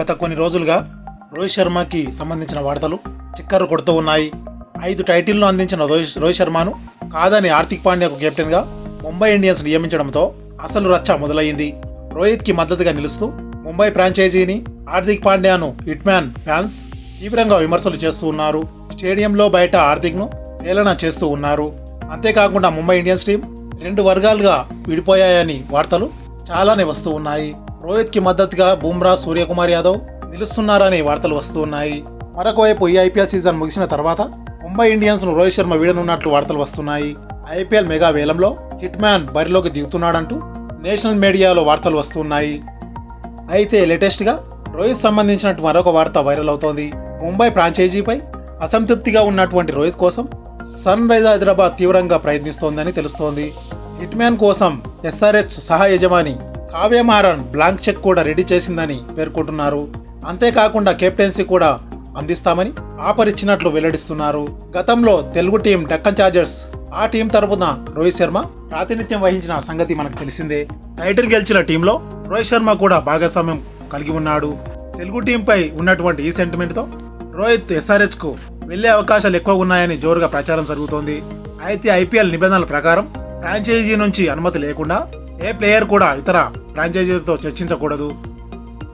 గత కొన్ని రోజులుగా రోహిత్ శర్మకి సంబంధించిన వార్తలు చిక్కర్లు కొడుతూ ఉన్నాయి. ఐదు టైటిల్ను అందించిన రోహిత్ రోహిత్ శర్మను కాదని హార్దిక్ పాండ్యాకు కెప్టెన్గా ముంబై ఇండియన్స్ నియమించడంతో అసలు రచ్చ మొదలయ్యింది. రోహిత్కి మద్దతుగా నిలుస్తూ ముంబై ఫ్రాంచైజీని హార్దిక్ పాండ్యాను హిట్మ్యాన్ ఫ్యాన్స్ తీవ్రంగా విమర్శలు చేస్తూ ఉన్నారు. స్టేడియంలో బయట హార్దిక్ను హేళన చేస్తూ ఉన్నారు. అంతేకాకుండా ముంబై ఇండియన్స్ టీం రెండు వర్గాలుగా విడిపోయాయని వార్తలు చాలానే వస్తూ ఉన్నాయి. రోహిత్కి మద్దతుగా బుమ్రా సూర్యకుమార్ యాదవ్ నిలుస్తున్నారనే వార్తలు వస్తున్నాయి మరొకవైపు మరొక వైపు ఈ ఐపీఎల్ సీజన్ ముగిసిన తర్వాత ముంబై ఇండియన్స్ను రోహిత్ శర్మ వీడనున్నట్లు వార్తలు వస్తున్నాయి. ఐపీఎల్ మెగా వేలంలో హిట్ మ్యాన్ బరిలోకి దిగుతున్నాడంటూ నేషనల్ మీడియాలో వార్తలు వస్తున్నాయి. అయితే లేటెస్ట్గా రోహిత్ సంబంధించినట్టు మరొక వార్త వైరల్ అవుతోంది. ముంబై ఫ్రాంచైజీపై అసంతృప్తిగా ఉన్నటువంటి రోహిత్ కోసం సన్ రైజ్ హైదరాబాద్ తీవ్రంగా ప్రయత్నిస్తోందని తెలుస్తోంది. హిట్ మ్యాన్ కోసం ఎస్ఆర్హెచ్ సహా యజమాని కావ్యమారన్ బ్లాంక్ చెక్ కూడా రెడీ చేసిందని పేర్కొంటున్నారు. అంతేకాకుండా కెప్టెన్సీ కూడా అందిస్తామని ఆఫర్ ఇచ్చినట్లు వెల్లడిస్తున్నారు. గతంలో తెలుగు టీం డక్కన్ చార్జర్స్ ఆ టీం తరపున రోహిత్ శర్మ ప్రాతినిధ్యం వహించిన సంగతి మనకు తెలిసిందే. టైటిల్ గెలిచిన టీంలో రోహిత్ శర్మ కూడా భాగస్వామ్యం కలిగి ఉన్నాడు. తెలుగు టీంపై ఉన్నటువంటి ఈ సెంటిమెంట్తో రోహిత్ ఎస్ఆర్హెచ్కు వెళ్ళే అవకాశాలు ఎక్కువ ఉన్నాయని జోరుగా ప్రచారం జరుగుతోంది. అయితే ఐపీఎల్ నిబంధనల ప్రకారం ఫ్రాంచైజీ నుంచి అనుమతి లేకుండా ఏ ప్లేయర్ కూడా ఇతర ఫ్రాంచైజీలతో చర్చించకూడదు.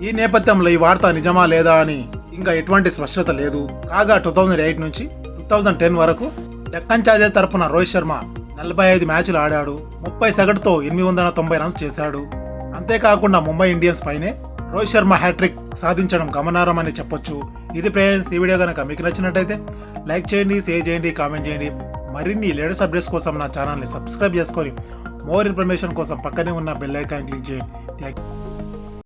ఈ నేపథ్యంలో ఈ వార్త నిజమా లేదా అని ఇంకా ఎటువంటి స్పష్టత లేదు. కాగా టూ థౌజండ్ ఎయిట్ నుంచి టూ థౌజండ్ టెన్ వరకు డెక్కన్ చార్జర్ తరపున రోహిత్ శర్మ నలభై ఐదు మ్యాచ్లు ఆడాడు. ముప్పై సగటుతో ఎనిమిది వందల తొంభై రన్స్ చేశాడు. అంతేకాకుండా ముంబై ఇండియన్స్ పైనే రోహిత్ శర్మ హ్యాట్రిక్ సాధించడం గమనార్హమని చెప్పొచ్చు. ఇది ఫ్రెండ్స్ ఈ వీడియో కనుక మీకు నచ్చినట్టయితే లైక్ చేయండి షేర్ చేయండి కామెంట్ చేయండి. మరిన్ని లేటెస్ట్ అప్డేట్స్ కోసం నా ఛానల్ని సబ్స్క్రైబ్ చేసుకొని మోర్ ఇన్ఫర్మేషన్ కోసం పక్కనే ఉన్న బెల్ ఐకాన్ క్లిక్ చేయండి. Thank you